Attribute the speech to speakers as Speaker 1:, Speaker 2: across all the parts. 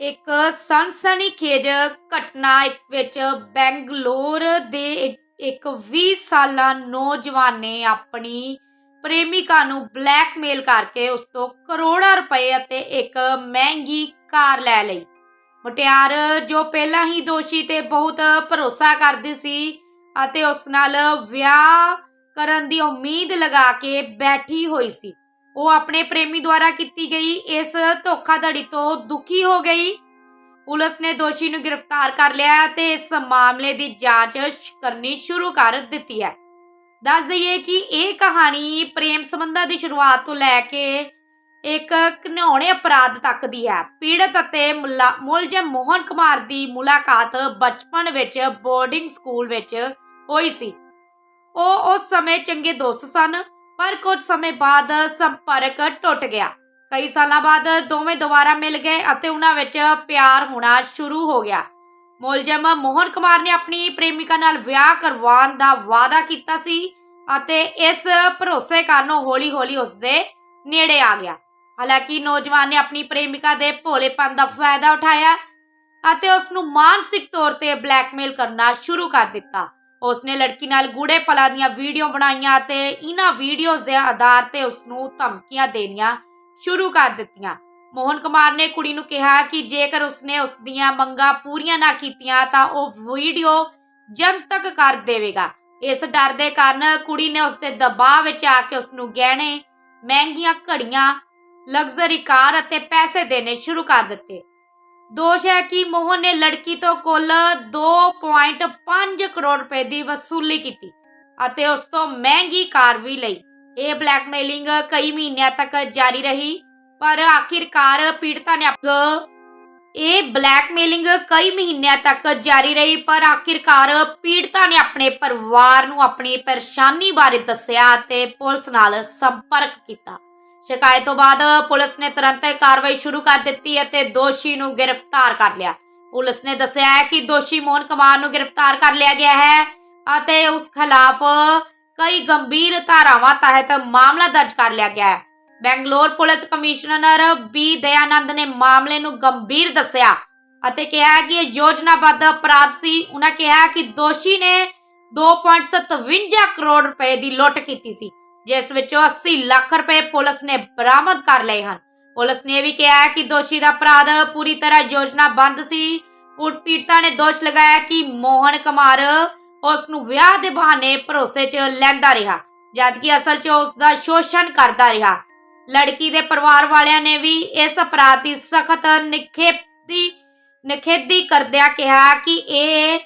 Speaker 1: ਇੱਕ ਸਨਸਨੀਖੇਜ ਘਟਨਾ ਇੱਕ ਵਿੱਚ ਬੈਂਗਲੌਰ ਦੇ ਇੱਕ- ਇੱਕ 20 ਸਾਲਾ ਨੌਜਵਾਨ ਨੇ ਆਪਣੀ ਪ੍ਰੇਮਿਕਾ ਨੂੰ ਬਲੈਕਮੇਲ ਕਰਕੇ ਉਸ ਤੋਂ ਕਰੋੜਾਂ ਰੁਪਏ ਅਤੇ ਇੱਕ ਮਹਿੰਗੀ ਕਾਰ ਲੈ ਲਈ। ਮੁਟਿਆਰ, ਜੋ ਪਹਿਲਾਂ ਹੀ ਦੋਸ਼ੀ ਤੇ ਬਹੁਤ ਭਰੋਸਾ ਕਰਦੀ ਸੀ ਅਤੇ ਉਸ ਨਾਲ ਵਿਆਹ ਕਰਨ ਦੀ ਉਮੀਦ ਲਗਾ ਕੇ ਬੈਠੀ ਹੋਈ ਸੀ। ਉਹ ਆਪਣੇ ਪ੍ਰੇਮੀ ਦੁਆਰਾ ਕੀਤੀ ਗਈ ਇਸ ਧੋਖਾਧੜੀ ਤੋਂ ਦੁਖੀ ਹੋ ਗਈ। ਪੁਲਿਸ ਨੇ ਦੋਸ਼ੀ ਨੂੰ ਗ੍ਰਿਫਤਾਰ ਕਰ ਲਿਆ ਹੈ ਤੇ ਇਸ ਮਾਮਲੇ ਦੀ ਜਾਂਚ ਕਰਨੀ ਸ਼ੁਰੂ ਕਰ ਦਿੱਤੀ ਹੈ। ਦੱਸ ਦਈਏ ਕਿ ਇਹ ਕਹਾਣੀ ਪ੍ਰੇਮ ਸੰਬੰਧਾਂ ਦੀ ਸ਼ੁਰੂਆਤ ਤੋਂ ਲੈ ਕੇ ਇੱਕ ਘਿਨੌਣੇ ਅਪਰਾਧ ਤੱਕ ਦੀ ਹੈ। ਪੀੜਤ ਅਤੇ ਮੁਲਾ- ਮੁਲਜ਼ਮ ਮੋਹਨ ਕੁਮਾਰ ਦੀ ਮੁਲਾਕਾਤ ਬਚਪਨ ਵਿੱਚ ਬੋਰਡਿੰਗ ਸਕੂਲ ਵਿੱਚ ਹੋਈ ਸੀ। ਉਹ ਉਸ ਸਮੇਂ ਚੰਗੇ ਦੋਸਤ ਸਨ। ਪਰ ਕੁਝ ਸਮੇਂ ਬਾਅਦ ਸੰਪਰਕ ਟੁੱਟ ਗਿਆ। ਕਈ ਸਾਲਾਂ ਬਾਅਦ ਦੋਵੇਂ ਦੁਬਾਰਾ ਮਿਲ ਗਏ ਅਤੇ ਉਹਨਾਂ ਵਿੱਚ ਪਿਆਰ ਹੋਣਾ ਸ਼ੁਰੂ ਹੋ ਗਿਆ। ਮੁਲਜ਼ਮ ਮੋਹਨ ਕੁਮਾਰ ਨੇ ਆਪਣੀ ਪ੍ਰੇਮਿਕਾ ਨਾਲ ਵਿਆਹ ਕਰਵਾਉਣ ਦਾ ਵਾਅਦਾ ਕੀਤਾ ਸੀ ਅਤੇ ਇਸ ਭਰੋਸੇ ਕਾਰਨ ਹੌਲੀ-ਹੌਲੀ ਉਸ ਦੇ ਨੇੜੇ ਆ ਗਿਆ। ਹਾਲਾਂਕਿ ਨੌਜਵਾਨ ਨੇ ਆਪਣੀ ਪ੍ਰੇਮਿਕਾ ਦੇ ਭੋਲੇਪਨ ਦਾ ਫਾਇਦਾ ਉਠਾਇਆ ਅਤੇ ਉਸ ਨੂੰ ਮਾਨਸਿਕ ਤੌਰ ਤੇ ਬਲੈਕਮੇਲ ਕਰਨਾ ਸ਼ੁਰੂ ਕਰ ਦਿੱਤਾ। ਉਸਨੇ ਲੜਕੀ ਨਾਲ ਗੂੜੇ ਪਲਾਂ ਦੀਆਂ ਵੀਡੀਓ ਬਣਾਈਆਂ ਤੇ ਇਹਨਾਂ ਵੀਡੀਓਜ਼ ਦੇ ਆਧਾਰ ਤੇ ਉਸ ਨੂੰ ਧਮਕੀਆਂ ਦੇਣੀਆਂ ਸ਼ੁਰੂ ਕਰ ਦਿੱਤੀਆਂ। ਮੋਹਨ ਕੁਮਾਰ ਨੇ ਕੁੜੀ ਨੂੰ ਕਿਹਾ ਕਿ ਜੇਕਰ ਉਸਨੇ ਉਸ ਦੀਆਂ ਮੰਗਾਂ ਪੂਰੀਆਂ ਨਾ ਕੀਤੀਆਂ ਤਾਂ ਉਹ ਵੀਡੀਓ ਜਨਤਕ ਕਰ ਦੇਵੇਗਾ। ਇਸ ਡਰ ਦੇ ਕਾਰਨ ਕੁੜੀ ਨੇ ਉਸ ਦੇ ਦਬਾਅ ਵਿੱਚ ਆ ਕੇ ਉਸ ਨੂੰ ਗਹਿਣੇ, ਮਹਿੰਗੀਆਂ ਘੜੀਆਂ, ਲਗਜ਼ਰੀ ਕਾਰ ਅਤੇ ਪੈਸੇ ਦੇਣੇ ਸ਼ੁਰੂ ਕਰ ਦਿੱਤੇ। ਦੋਸ਼ ਹੈ ਕਿ ਮੋਹਨ ਨੇ ਲੜਕੀ ਤੋਂ ਕੁੱਲ 2.5 ਕਰੋੜ ਰੁਪਏ ਦੀ ਵਸੂਲੀ ਕੀਤੀ ਅਤੇ ਉਸ ਤੋਂ ਮਹਿੰਗੀ ਕਾਰ ਵੀ ਲਈ। ਇਹ ਬਲੈਕਮੇਲਿੰਗ ਕਈ ਮਹੀਨਿਆਂ ਤੱਕ ਜਾਰੀ ਰਹੀ, ਪਰ ਆਖਿਰਕਾਰ ਪੀੜਤਾ ਨੇ ਇਹ ਬਲੈਕਮੇਲਿੰਗ ਕਈ ਮਹੀਨਿਆਂ ਤੱਕ ਜਾਰੀ ਰਹੀ, ਪਰ ਆਖਿਰਕਾਰ ਪੀੜਤਾ ਨੇ ਆਪਣੇ ਪਰਿਵਾਰ ਨੂੰ ਆਪਣੀ ਪਰੇਸ਼ਾਨੀ ਬਾਰੇ ਦੱਸਿਆ ਅਤੇ ਪੁਲਿਸ ਨਾਲ ਸੰਪਰਕ ਕੀਤਾ। ਸ਼ਿਕਾਇਤ ਤੋਂ ਬਾਅਦ ਪੁਲਿਸ ਨੇ ਤੁਰੰਤ ਕਾਰਵਾਈ ਸ਼ੁਰੂ ਕਰ ਦਿੱਤੀ ਅਤੇ ਦੋਸ਼ੀ ਨੂੰ ਗ੍ਰਿਫਤਾਰ ਕਰ ਲਿਆ। ਪੁਲਿਸ ਨੇ ਦੱਸਿਆ ਹੈ ਕਿ ਦੋਸ਼ੀ ਮੋਹਨ ਕੁਮਾਰ ਨੂੰ ਗ੍ਰਿਫਤਾਰ ਕਰ ਲਿਆ ਗਿਆ ਹੈ ਅਤੇ ਉਸ ਖਿਲਾਫ ਕਈ ਗੰਭੀਰ ਧਾਰਾਵਾਂ ਤਹਿਤ ਮਾਮਲਾ ਦਰਜ ਕਰ ਲਿਆ ਗਿਆ ਹੈ। Bangalore police commissioner B Dayanand ਨੇ ਮਾਮਲੇ ਨੂੰ ਗੰਭੀਰ ਦੱਸਿਆ ਅਤੇ ਕਿਹਾ ਕਿ ਇਹ ਯੋਜਨਾਬੱਧ ਅਪਰਾਧ ਸੀ। ਉਹਨਾਂ ਕਿਹਾ ਕਿ ਦੋਸ਼ੀ ਨੇ 2.57 ਕਰੋੜ ਰੁਪਏ ਦੀ ਲੁੱਟ ਕੀਤੀ ਸੀ। ਜਿਸ ਵਿੱਚੋਂ 80 ਲੱਖ ਰੁਪਏ ਪੁਲਿਸ ਨੇ ਬਰਾਮਦ ਕਰ ਲਏ ਹਨ। ਪੁਲਿਸ ਨੇ ਇਹ ਵੀ ਕਿਹਾ ਹੈ ਕਿ ਦੋਸ਼ੀ ਦਾ ਅਪਰਾਧ ਪੂਰੀ ਤਰ੍ਹਾਂ ਯੋਜਨਾਬੱਧ ਸੀ। ਪੀੜਤਾ ਨੇ ਦੋਸ਼ ਲਗਾਇਆ ਕਿ ਮੋਹਨ ਕੁਮਾਰ ਉਸ ਨੂੰ ਵਿਆਹ ਦੇ ਬਹਾਨੇ ਭਰੋਸੇ 'ਚ ਲੈਂਦਾ ਰਿਹਾ, ਜਦਕਿ ਅਸਲ 'ਚ ਉਸ ਦਾ ਸ਼ੋਸ਼ਣ ਕਰਦਾ ਰਿਹਾ। ਲੜਕੀ ਦੇ ਪਰਿਵਾਰ ਵਾਲਿਆਂ ਨੇ ਵੀ ਇਸ ਅਪਰਾਧ ਦੀ ਸਖਤ ਨਿਖੇਧੀ ਨਿਖੇਧੀ ਕਰਦਿਆਂ ਕਿਹਾ ਕਿ ਇਹ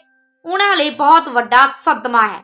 Speaker 1: ਉਹਨਾਂ ਲਈ ਬਹੁਤ ਵੱਡਾ ਸਦਮਾ ਹੈ।